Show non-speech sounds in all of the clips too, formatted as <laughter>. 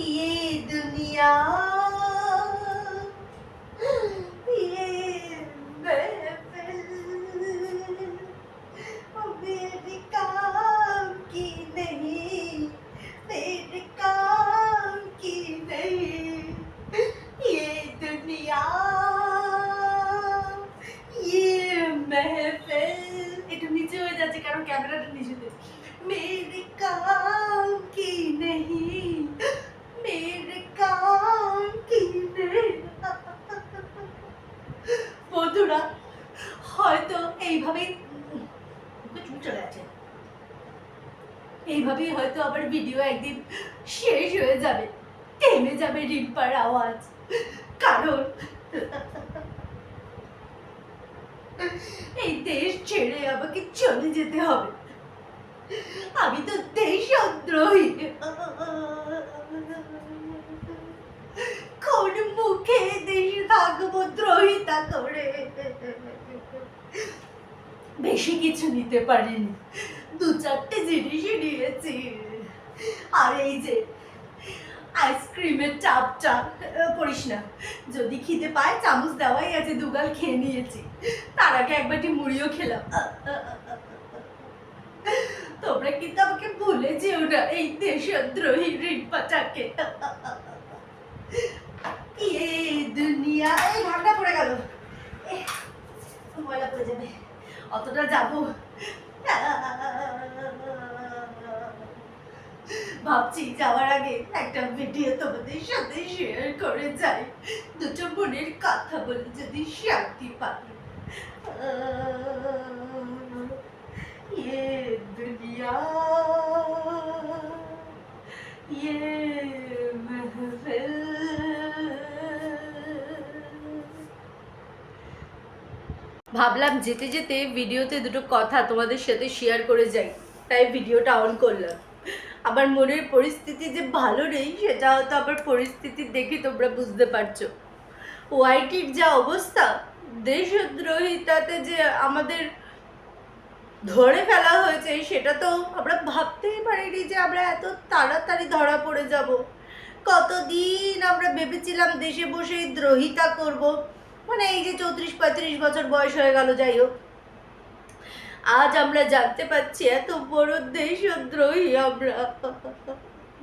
ये दुनिया হয়তো এইভাবে মুখে চুল চলে আছে এইভাবেই হয়তো আবার ভিডিও একদিন শেষ হয়ে যাবে, থেমে যাবে রিম্পার আওয়াজ। কারণ এই দেশ ছেড়ে আমাকে চলে যেতে হবে। আমি তো দেশ দেশদ্রোহী। কোন মুখে দেশে থাকব দ্রোহিতা করে? বেশি কিছু নিতে পারিনি। দু চারটে জিনিসই নিয়েছি। আর এই যে আইসক্রিমের চাপটা পড়িস না। যদি খিদে পায়, চামচ দেওয়াই আছে, দুগাল খেয়ে নিয়েছি। তার আগে একবারটি মুড়িও খেলাম। তোমরা কিন্তু আমাকে ভুলে যেও না এই দেশদ্রোহী রিম্পাটাকে। ইয়ে দুনিয়া এই ঠান্ডা পড়ে গেল এহ, ময়লা পড়ে যাবে অতটা যাবো ভাবছি যাওয়ার আগে একটা ভিডিও তোমাদের সাথে শেয়ার করে যাই দুটো বোনের কথা বলে যদি শান্তি পাই ये दुनिया ये ভাবলাম যেতে যেতে ভিডিওতে দুটো কথা তোমাদের সাথে শেয়ার করে যাই। তাই ভিডিওটা অন করলাম। আমার মনের পরিস্থিতি যে ভালো নেই সেটা হয়তো আবার পরিস্থিতি দেখে তোমরা বুঝতে পারছ। ওয়াইটির যা অবস্থা, দেশদ্রোহিতাতে যে আমাদের ধরে ফেলা হয়েছে, সেটা তো আমরা ভাবতেই পারিনি যে আমরা এত তাড়াতাড়ি ধরা পড়ে যাব। কতদিন আমরা ভেবেছিলাম দেশে বসেই দ্রোহিতা করব মানে এই যে চৌত্রিশ পঁয়ত্রিশ বছর বয়স হয়ে গেল, যাই হোক। আজ আমরা জানতে পারছি এত বড় দেশদ্রোহী আমরা।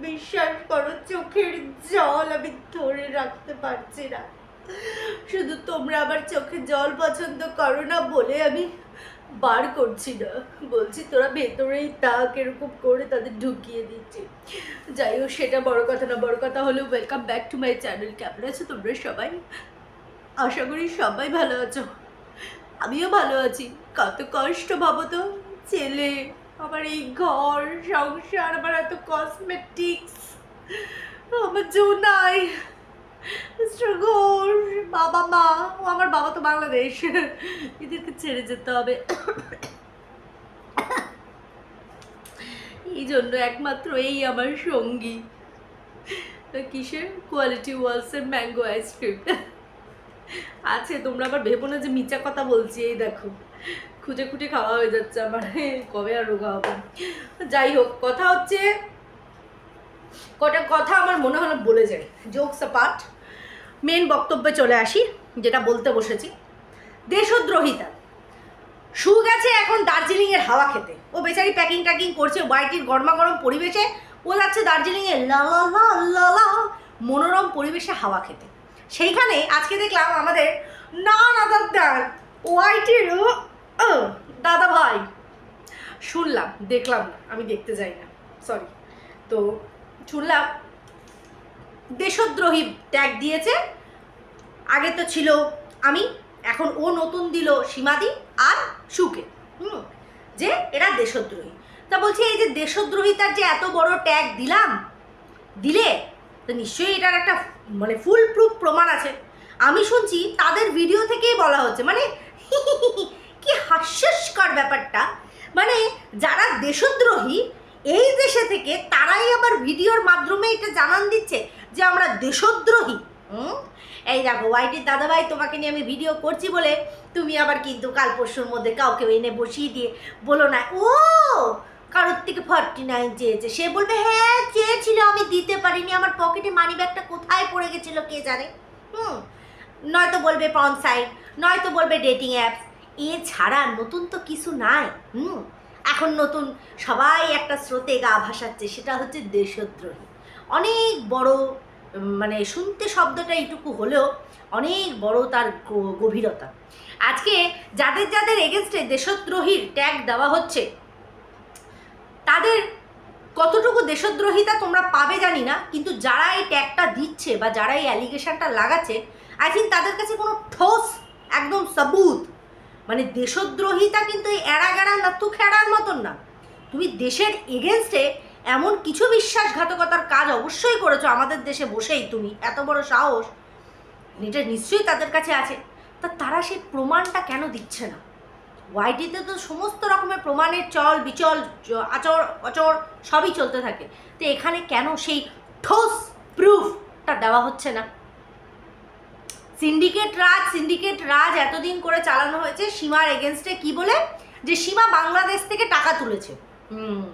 বিশ্বাস করো, চোখের জল আমি ধরে রাখতে পারছি না। শুধু তোমরা আবার চোখে জল পছন্দ করো না বলে আমি বার করছি না। বলছি তোরা ভেতরেই তাক এরকম করে তাদের ঢুকিয়ে দিচ্ছে। যাই হোক, সেটা বড় কথা না, বড় কথা হলো welcome back to my channel কেমন আছো তোমরা সবাই? আশা করি সবাই ভালো আছো। আমিও ভালো আছি। কত কষ্ট ভাবো তো, ছেলে, আমার এই ঘর, সংসার, আমার এত কসমেটিক্স আমার জো নাই মিস্টার বাবা মা, ও আমার বাবা তো বাংলাদেশ, এদেরকে ছেড়ে যেতে হবে। এই জন্য একমাত্র এই আমার সঙ্গী। কিসের? কোয়ালিটি ওয়ালসের ম্যাঙ্গো আইসক্রিম আছে, তোমরা আবার ভেবো না যে মিচা কথা বলছি, এই দেখো। খুঁজে খুঁজে খাওয়া হয়ে যাচ্ছে আমার, কবে আর রোগা হবে। যাই হোক, কথা হচ্ছে, কটা কথা আমার মনে হলো বলে যায় জোকস পার্ট মেন বক্তব্যে চলে আসি, যেটা বলতে বসেছি। দেশদ্রোহিতা। শু গেছে এখন দার্জিলিংয়ের হাওয়া খেতে। ও বেচারি প্যাকিং ট্যাকিং করছে ওয়াইটির গরমা গরম পরিবেশে। ও যাচ্ছে দার্জিলিংয়ে লা লা লা মনোরম পরিবেশে হাওয়া খেতে। সেইখানে আজকে দেখলাম আমাদের না দাদার ওয়াইটির দাদা ভাই। শুনলাম, দেখলাম আমি দেখতে যাই না সরি তো শুনলাম, দেশদ্রোহী ট্যাগ দিয়েছে, আগে তো ছিল আমি, এখন ও নতুন দিল সীমাদি আর সুকে, হুম, যে এরা দেশদ্রোহী। তা বলছি, এই যে দেশদ্রোহিতার যে এত বড় ট্যাগ দিলাম, দিলে তো নিশ্চয়ই এটার একটা মানে ফুল প্রুফ প্রমাণ আছে। আমি শুনছি তাদের ভিডিও থেকেই বলা হচ্ছে। মানে <laughs> কি হাস্যস্কর ব্যাপারটা। মানে যারা দেশদ্রোহী, এই দেশে থেকে তারাই আবার ভিডিওর মাধ্যমে এটা জানান দিচ্ছে যে আমরা দেশদ্রোহী। হুম? এই দেখো ওয়াইটির দাদাভাই, তোমাকে নিয়ে আমি ভিডিও করছি বলে তুমি আবার কিন্তু কাল পরশুর মধ্যে কাউকে এনে বসিয়ে দিয়ে বলো না। ও! কারোর থেকে ফর্টি নাইন চেয়েছে। সে বলবে হ্যাঁ চেয়েছিল, আমি দিতে পারিনি। আমার পকেটে মানি ব্যাগটা কোথায় পড়ে গেছিল কে জানে? হুম, নয়তো বলবে পন সাইট নয়তো বলবে ডেটিং অ্যাপস এছাড়া নতুন তো কিছু নাই। হুম, এখন নতুন সবাই একটা স্রোতে গা ভাসাচ্ছে, সেটা হচ্ছে দেশদ্রোহী। অনেক বড় মানে শুনতে শব্দটা এইটুকু হলেও অনেক বড় তার গভীরতা। আজকে যাদের যাদের এগেনস্টে দেশদ্রোহীর ট্যাগ দেওয়া হচ্ছে তাদের কতটুকু দেশদ্রোহিতা তোমরা পাবে জানি না, কিন্তু যারা এই ট্যাগটা দিচ্ছে বা যারা এই অ্যালিগেশনটা লাগাচ্ছে আই থিঙ্ক তাদের কাছে কোনো ঠোস একদম সাবুত মানে দেশদ্রোহিতা কিন্তু এই এড়া গেড়া নাত্তু খেড়ার মতন না। তুমি দেশের এগেনস্টে এমন কিছু বিশ্বাসঘাতকতার কাজ অবশ্যই করেছ, আমাদের দেশে বসেই তুমি, এত বড় সাহস এটা নিশ্চয়ই তাদের কাছে আছে, তা তারা সেই প্রমাণটা কেন দিচ্ছে না? ওয়াইটিতে তো সমস্ত রকমের প্রমাণের চল, বিচল আচর, অচর, সবই চলতে থাকে। তো এখানে কেন সেই ঠোস প্রুফটা দেওয়া হচ্ছে না? সিন্ডিকেট রাজ সিন্ডিকেট রাজ এতদিন করে চালানো হয়েছে সীমার এগেনস্টে কি বলে? যে সীমা বাংলাদেশ থেকে টাকা তুলেছে। হুম।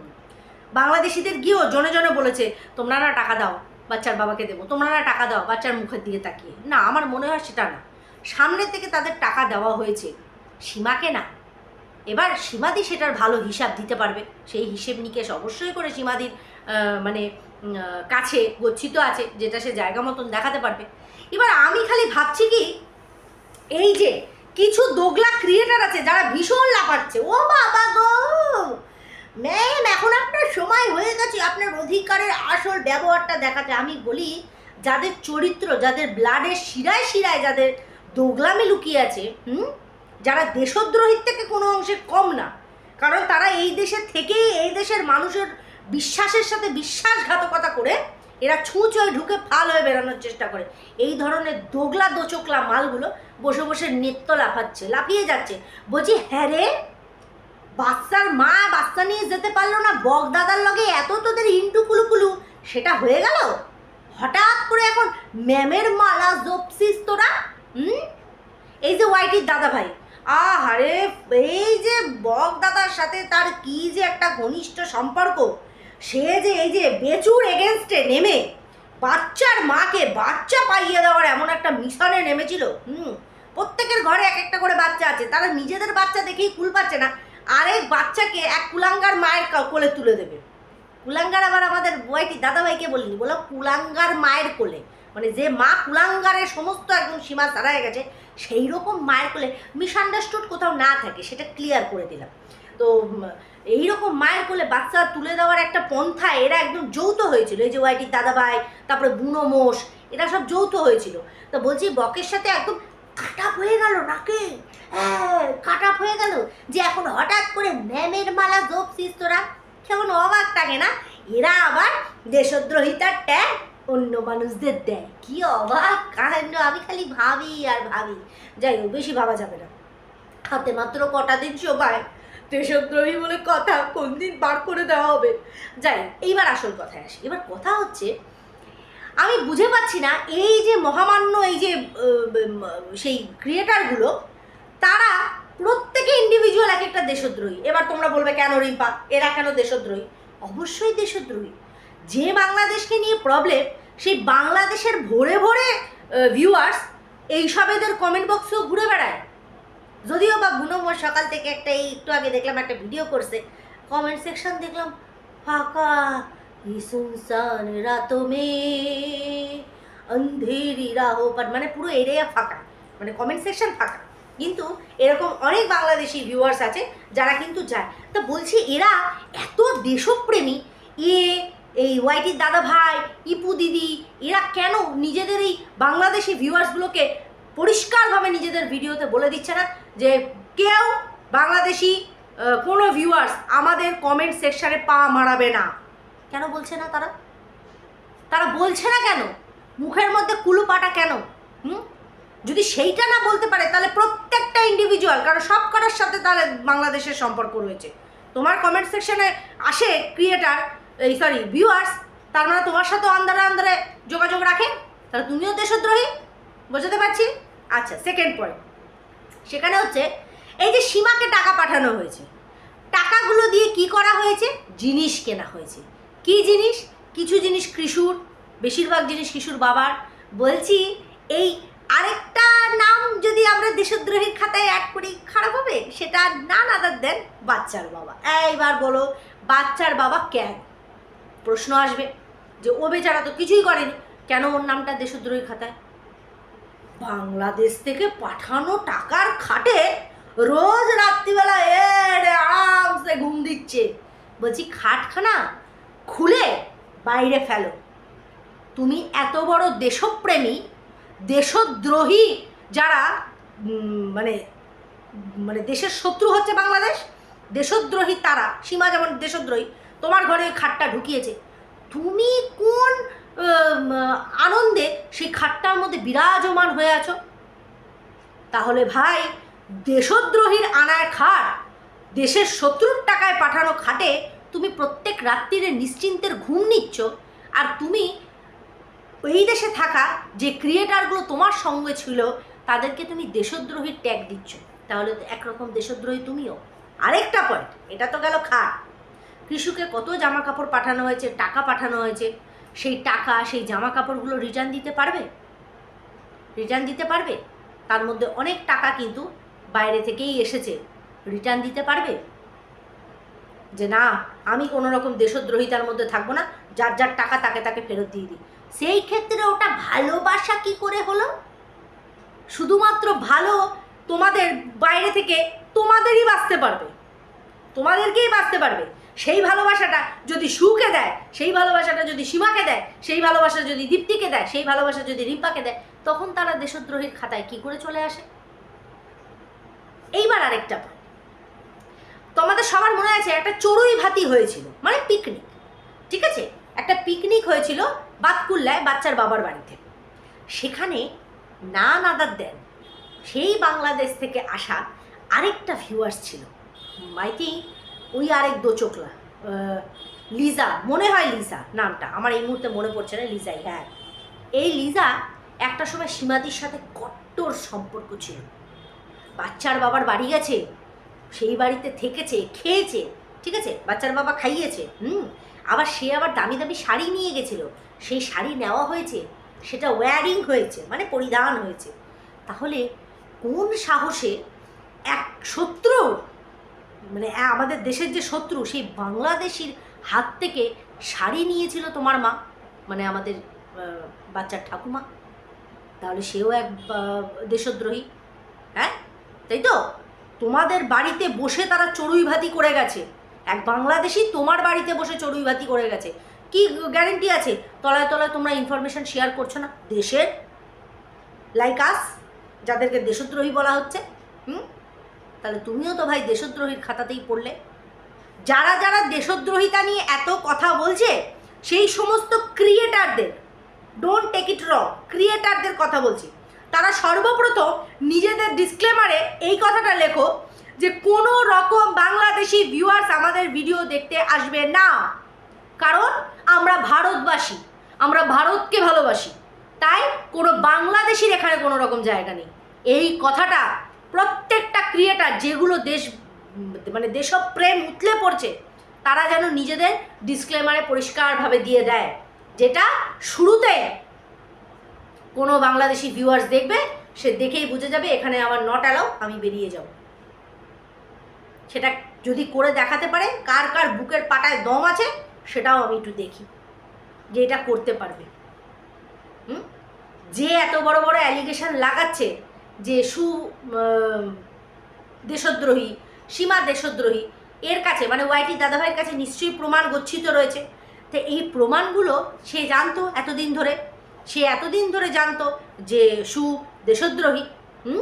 বাংলাদেশিদের গিয়েও জনে জনে বলেছে, তোমরা না টাকা দাও, বাচ্চার বাবাকে দেবো। তোমরা না টাকা দাও, বাচ্চার মুখের দিকে তাকিয়ে। না, আমার মনে হয় সেটা না। সামনে থেকে তাদের টাকা দেওয়া হয়েছে। সীমাকে না। এবার সীমাদি সেটার ভালো হিসাব দিতে পারবে। সেই হিসেব নিকেশ অবশ্যই করে সীমাদির মানে কাছে গচ্ছিত আছে, যেটা সে জায়গা মতন দেখাতে পারবে। এবার আমি খালি ভাবছি কি, এই যে কিছু দোগলা ক্রিয়েটার আছে যারা ভীষণ লাফাচ্ছে, ও বাবা গো! ম্যাম এখন আপনার সময় হয়ে গেছে, আপনার অধিকারের আসল ব্যবহারটা দেখাতে। আমি বলি, যাদের চরিত্র, যাদের ব্লাডের শিরায় শিরায় যাদের দোগলামি লুকিয়ে আছে, হুম? যারা দেশদ্রোহীর থেকে কোনো অংশে কম না, কারণ তারা এই দেশে থেকেই এই দেশের মানুষের বিশ্বাসের সাথে বিশ্বাসঘাতকতা করে এরা ছুঁচ হয়ে ঢুকে ফাল হয়ে বেরানোর চেষ্টা করে। এই ধরনের দোগলা দোচকলা মালগুলো বসে বসে নৃত্য লাফাচ্ছে, লাফিয়ে যাচ্ছে। বলছি হ্যাঁ রে, বাচ্চার মা বাচ্চা নিয়ে যেতে পারল না, বক দাদার লগে এত তোদের ইন্টু কুলু কুলু সেটা হয়ে গেল? হঠাৎ করে এখন ম্যামের মালা জপসিস তোরা, হুম? এই যে ওয়াইটির দাদা ভাই আহারে, এই যে বক দাদার সাথে তার কি যে একটা ঘনিষ্ঠ সম্পর্ক, সে যে এই যে বেচুর এগেনস্টে নেমে, বাচ্চার মাকে বাচ্চা পাইয়ে দেওয়ার এমন একটা মিশনে নেমেছিল, হুম, প্রত্যেকের ঘরে এক একটা করে বাচ্চা আছে, তারা নিজেদের বাচ্চা দেখেই কুল পাচ্ছে না আরেক বাচ্চাকে এক কুলাঙ্গার মায়ের কোলে তুলে দেবে। কুলাঙ্গার আবার আমাদের বইটি, দাদাভাইকে বলিনি, বলো কুলাঙ্গার মায়ের কোলে মানে যে মা কুলাঙ্গারের সমস্ত একদম সীমা ছাড়াই গেছে সেই রকম মায়ের কোলে মিসআন্ডারস্টুড কোথাও না থাকে, সেটা ক্লিয়ার করে দিলাম। তো এইরকম মায়ের কোলে বাচ্চা তুলে দেওয়ার একটা পন্থা, এরা একদম যৌথ হয়েছিল। এই যে ওয়াইটির দাদাভাই, তারপরে বুনো মোষ, এরা সব যৌথ হয়েছিল। তো বলছি, বকের সাথে একদম কাটাপ হয়ে গেল নাকি? হ্যাঁ কাটাপ হয়ে গেল যে এখন হঠাৎ করে ম্যামের মালা জপছিস তোরা? কেমন অবাক থাকে না? এরা আবার দেশদ্রোহিতার ট্যাগ অন্য মানুষদের দেয়। কি অবাক! কাণ্ড আমি খালি ভাবি আর ভাবি। যাই হোক, বেশি ভাবা যাবে না। হাতে মাত্র কটা দিন সময়। দেশদ্রোহী বলে কথা কোন দিন বার করে দেওয়া হবে? যাই এইবার আসল কথায় আসি। এবার কথা হচ্ছে, আমি বুঝে পাচ্ছি না এই যে মহামান্য, এই যে সেই ক্রিয়েটারগুলো তারা প্রত্যেকে ইন্ডিভিজুয়াল এক একটা দেশদ্রোহী। এবার তোমরা বলবে, কেন রিম্পা? এরা কেন দেশদ্রোহী? অবশ্যই দেশদ্রোহী। যে বাংলাদেশকে নিয়ে প্রবলেম সেই বাংলাদেশের ভোরে ভোরে ভিউয়ার্স এইসব এদের কমেন্ট বক্সেও ঘুরে বেড়ায়। যদিও বা গুণময় সকাল থেকে একটা এই একটু আগে দেখলাম একটা ভিডিও করছে। কমেন্ট সেকশন দেখলাম, ফাঁকা সুনসান রাত মে অন্ধেরি রাহো পার মানে পুরো এরিয়া ফাঁকা মানে কমেন্ট সেকশন ফাঁকা। কিন্তু এরকম অনেক বাংলাদেশি ভিউয়ার্স আছে যারা কিন্তু যায়। তা বলছি, এরা এত দেশপ্রেমী, এ এই ওয়াইটির দাদা ভাই, ইপু দিদি, এরা কেন নিজেদের এই বাংলাদেশি ভিউয়ার্সগুলোকে পরিষ্কারভাবে নিজেদের ভিডিওতে বলে দিচ্ছে না যে কেউ বাংলাদেশি কোনো ভিউয়ার্স আমাদের কমেন্ট সেকশানে পা মারাবে না? কেন বলছে না তারা? তারা বলছে না কেন? মুখের মধ্যে কুলুপাটা কেন? হুম? যদি সেইটা না বলতে পারে, তাহলে প্রত্যেকটা ইন্ডিভিজুয়াল কারণ সব করার সাথে তাহলে বাংলাদেশের সম্পর্ক রয়েছে। তোমার কমেন্ট সেকশানে আসে ক্রিয়েটার এই সরি ভিউয়ার্স তার মানে তোমার সাথে আন্দারে আন্দারে যোগাযোগ রাখে? তাহলে তুমিও দেশদ্রোহী? বোঝাতে পারছি? আচ্ছা সেকেন্ড পয়েন্ট সেখানে হচ্ছে, এই যে সীমাকে টাকা পাঠানো হয়েছে, টাকাগুলো দিয়ে কি করা হয়েছে? জিনিস কেনা হয়েছে। কি জিনিস? কিছু জিনিস কৃষুর, বেশিরভাগ জিনিস কিশোর বাবার। বলছি, এই আরেকটা নাম যদি আমরা দেশদ্রোহীর খাতায় অ্যাড করি, খারাপ হবে? সেটা না আদার দেন বাচ্চার বাবা। এইবার বলো, বাচ্চার বাবা কেন? প্রশ্ন আসবে যে ও বেচারা তো কিছুই করেনি। কেন ওর নামটা দেশদ্রোহী খাতায়? বাংলাদেশ থেকে পাঠানো টাকার খাটে রোজ রাত্রিবেলা এড়ে আরামসে ঘুম দিচ্ছে। বলছি, খাটখানা খুলে বাইরে ফেলো। তুমি এত বড় দেশপ্রেমী, দেশদ্রোহী যারা মানে মানে দেশের শত্রু হচ্ছে বাংলাদেশ, দেশদ্রোহী তারা, সীমা যেমন দেশদ্রোহী তোমার ঘরে খাটটা ঢুকিয়েছে। তুমি কোন আনন্দে সেই খাটটার মধ্যে বিরাজমান হয়ে আছো? তাহলে ভাই, দেশদ্রোহীর আনায় খাট, দেশের শত্রুর টাকায় পাঠানো খাটে তুমি প্রত্যেক রাত্রিরে নিশ্চিন্তের ঘুম নিচ্ছ আর তুমি এই দেশে থাকা যে ক্রিয়েটারগুলো তোমার সঙ্গে ছিল, তাদেরকে তুমি দেশদ্রোহীর ট্যাগ দিচ্ছ। তাহলে একরকম দেশদ্রোহী তুমিও। আরেকটা পয়েন্ট এটা তো গেল খাট। কৃষকে কত জামা কাপড় পাঠানো হয়েছে, টাকা পাঠানো হয়েছে, সেই টাকা, সেই জামা কাপড়গুলো রিটার্ন দিতে পারবে? রিটার্ন দিতে পারবে? তার মধ্যে অনেক টাকা কিন্তু বাইরে থেকেই এসেছে। রিটার্ন দিতে পারবে? যে না, আমি কোনো রকম দেশদ্রোহিতার মধ্যে থাকব না, যার যার টাকা তাকে তাকে ফেরত দিয়ে দিই। সেই ক্ষেত্রে ওটা ভালোবাসা কি করে হলো? শুধুমাত্র ভালো তোমাদের বাইরে থেকে তোমাদেরই বাঁচতে পারবে। তোমাদেরকেই বাঁচতে পারবে। সেই ভালোবাসাটা যদি সুকে দেয়, সেই ভালোবাসাটা যদি সীমাকে দেয়, সেই ভালোবাসা যদি দীপ্তিকে দেয়, সেই ভালোবাসা যদি রিম্পাকে দেয়, তখন তারা দেশদ্রোহীর খাতায় কি করে চলে আসে? এইবার আরেকটা তোমাদের সবার মনে আছে একটা চড়ুই ভাতি হয়েছিল মানে পিকনিক ঠিক আছে? একটা পিকনিক হয়েছিল বাতকুল্লায় বাচ্চার বাবার বাড়িতে। সেখানে না নাদার দেন, সেই বাংলাদেশ থেকে আসা আরেকটা ভিউয়ার্স ছিল থিঙ্ক ওই আরেক দোচকলা লিজা, মনে হয় লিজা নামটা, আমার এই মুহূর্তে মনে পড়ছে না, লিজাই হ্যাঁ। এই লিজা একটা সময় সীমাদির সাথে কট্টর সম্পর্ক ছিল। বাচ্চার বাবার বাড়ি গেছে, সেই বাড়িতে থেকেছে, খেয়েছে, ঠিক আছে? বাচ্চার বাবা খাইয়েছে, হুম? আবার সে আবার দামি দামি শাড়ি নিয়ে গেছিল, সেই শাড়ি নেওয়া হয়েছে, সেটা ওয়্যারিং হয়েছে মানে পরিধান হয়েছে। তাহলে কোন সাহসে এক শত্রু মানে আমাদের দেশের যে শত্রু, সেই বাংলাদেশির হাত থেকে শাড়ি নিয়েছিল তোমার মা মানে আমাদের বাচ্চার ঠাকুমা। তাহলে সেও এক দেশদ্রোহী হ্যাঁ? তাই তো? তোমাদের বাড়িতে বসে তারা চড়ুই ভাতি করে গেছে। এক বাংলাদেশি তোমার বাড়িতে বসে চড়ুই ভাতি করে গেছে। কি গ্যারেন্টি আছে? তলায় তলায় তোমরা ইনফরমেশন শেয়ার করছ না? দেশের লাইক আস যাদেরকে দেশদ্রোহী বলা হচ্ছে, হুম? তাহলে তুমিও তো ভাই দেশদ্রোহীর খাতাতেই পড়লে। যারা যারা দেশদ্রোহিতা নিয়ে এত কথা বলছে, সেই সমস্ত ক্রিয়েটারদের ডোন্ট টেক ইট রং ক্রিয়েটারদের কথা বলছি। তারা সর্বপ্রথম নিজেদের ডিসক্লেমারে এই কথাটা লেখো যে কোনো রকম বাংলাদেশি ভিউয়ার্স আমাদের ভিডিও দেখতে আসবে না। কারণ আমরা ভারতবাসী, আমরা ভারতকে ভালোবাসি। তাই কোনো বাংলাদেশির এখানে কোনো রকম জায়গা নেই। এই কথাটা প্রত্যেকটা ক্রিয়েটার যেগুলো দেশ মানে দেশপ্রেম উতলে পড়ছে, তারা যেন নিজেদের ডিসক্লেমারে পরিষ্কারভাবে দিয়ে দেয়। যেটা শুরুতে কোনো বাংলাদেশি ভিউয়ার্স দেখবে, সে দেখেই বুঝে যাবে, এখানে আমার নট অ্যালাউ আমি বেরিয়ে যাব। সেটা যদি করে দেখাতে পারে, কার কার বুকের পাটায় দম আছে, সেটাও আমি একটু দেখি, যে এটা করতে পারবে। হুম? যে এত বড় বড় অ্যালিগেশন লাগাচ্ছে যে সু দেশদ্রোহী, সীমা দেশদ্রোহী, এর কাছে মানে ওয়াইটি দাদাভাইয়ের কাছে নিশ্চয়ই প্রমাণ গচ্ছিত রয়েছে। তো এই প্রমাণগুলো সে জানতো এতদিন ধরে। সে এতদিন ধরে জানতো যে সু দেশদ্রোহী, হুম?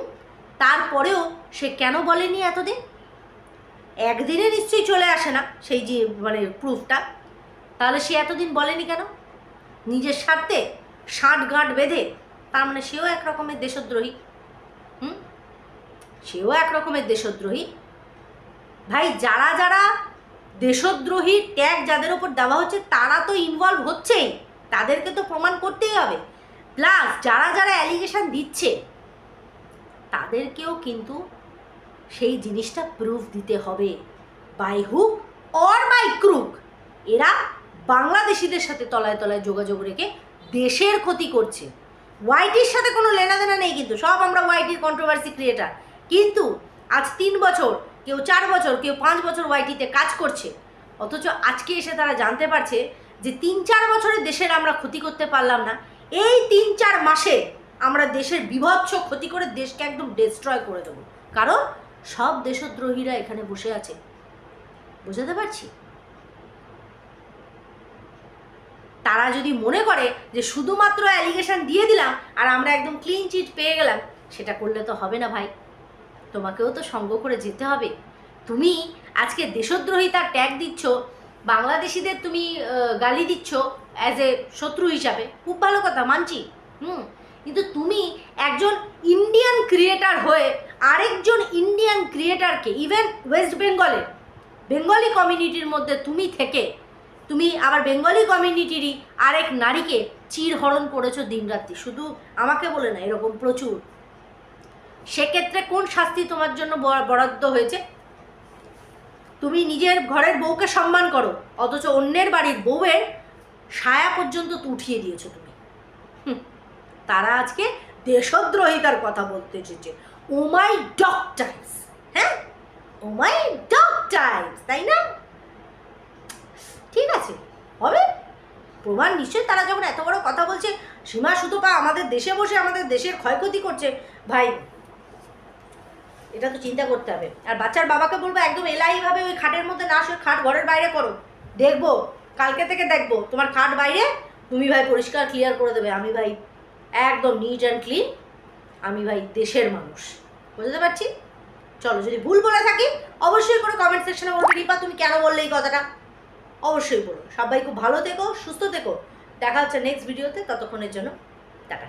তারপরেও সে কেন বলেনি এতদিন? একদিনে নিশ্চয়ই চলে আসে না সেই যে মানে প্রুফটা তাহলে সে এতদিন বলেনি কেন? নিজের স্বার্থে ষাট গাঁট বেঁধে, তার মানে সেও এক রকমের দেশদ্রোহী। সেও এক রকমের দেশদ্রোহী। ভাই, যারা যারা দেশদ্রোহী ট্যাগ যাদের ওপর দেওয়া হচ্ছে, তারা তো ইনভলভ হচ্ছেই। তাদেরকে তো প্রমাণ করতেই হবে। প্লাস যারা যারা অ্যালিগেশন দিচ্ছে, তাদেরকেও কিন্তু সেই জিনিসটা প্রুফ দিতে হবে। By hook or by crook এরা বাংলাদেশিদের সাথে তলায় তলায় যোগাযোগ রেখে দেশের ক্ষতি করছে। ওয়াইটির সাথে কোনো লেনাদেনা নেই কিন্তু, সব আমরা ওয়াইটির কন্ট্রোভার্সি ক্রিয়েটার কিন্তু আজ তিন বছর, কেউ চার বছর, কেউ পাঁচ বছর ওয়াইটিতে কাজ করছে। অথচ আজকে এসে তারা জানতে পারছে যে তিন চার বছরে দেশের আমরা ক্ষতি করতে পারলাম না। এই তিন চার মাসে আমরা দেশের বিভৎস ক্ষতি করে দেশকে একদম ডিস্ট্রয় করে দেবো। কারণ সব দেশদ্রোহীরা এখানে বসে আছে। বোঝাতে পারছি? তারা যদি মনে করে যে শুধুমাত্র অ্যালিগেশন দিয়ে দিলাম আর আমরা একদম ক্লিন চিট পেয়ে গেলাম, সেটা করলে তো হবে না ভাই। তোমাকেও তো সঙ্গ করে যেতে হবে। তুমি আজকে দেশদ্রোহিতার ট্যাগ দিচ্ছ, বাংলাদেশিদের তুমি গালি দিচ্ছ অ্যাজ এ শত্রু হিসাবে। খুব ভালো কথা, মানছি। হুম, কিন্তু তুমি একজন ইন্ডিয়ান ক্রিয়েটার হয়ে আরেকজন ইন্ডিয়ান ক্রিয়েটারকে ইভেন ওয়েস্ট বেঙ্গলের বেঙ্গলি কমিউনিটির মধ্যে তুমি থেকে, তুমি আবার বেঙ্গলি কমিউনিটিরই আরেক নারীকে চিরহরণ করেছ দিনরাত্রি। শুধু আমাকে বলে না, এরকম প্রচুর। সেক্ষেত্রে কোন শাস্তি তোমার জন্য বরা- বরাদ্দ হয়েছে? তুমি নিজের ঘরের বউকে সম্মান করো, অথচ অন্যের বাড়ির বউয়ের ছায়া পর্যন্ত উঠিয়ে দিয়েছ তুমি। তারা আজকে দেশদ্রোহিতার কথা বলতে এসেছে। ও মাই ডগ টাইমস হ্যাঁ? ও মাই ডগ টাইমস, তাই না? ঠিক আছে, হবে? প্রমাণ নিশ্চয়ই তারা যখন এত বড় কথা বলছে, সীমা শুধু পা আমাদের দেশে বসে আমাদের দেশের ক্ষয়ক্ষতি করছে। ভাই এটা তো চিন্তা করতে হবে। আর বাচ্চার বাবাকে বলব, একদম এলাইভাবে ওই খাটের মধ্যে না শুয়ে খাট ঘরের বাইরে করো। দেখব, কালকে থেকে দেখব। তোমার খাট বাইরে, তুমি ভাই পরিষ্কার ক্লিয়ার করে দেবে। আমি ভাই একদম নিট অ্যান্ড ক্লিন আমি ভাই দেশের মানুষ। বুঝতে পারছি? চলো, যদি ভুল বলে থাকি, অবশ্যই করে কমেন্ট সেকশনে বলবে রিপা, তুমি কেন বললে এই কথাটা? অবশ্যই বলো। সবাই খুব ভালো থেকো, সুস্থ থেকো। দেখা হচ্ছে নেক্সট ভিডিওতে ততক্ষণের জন্য, টাটা।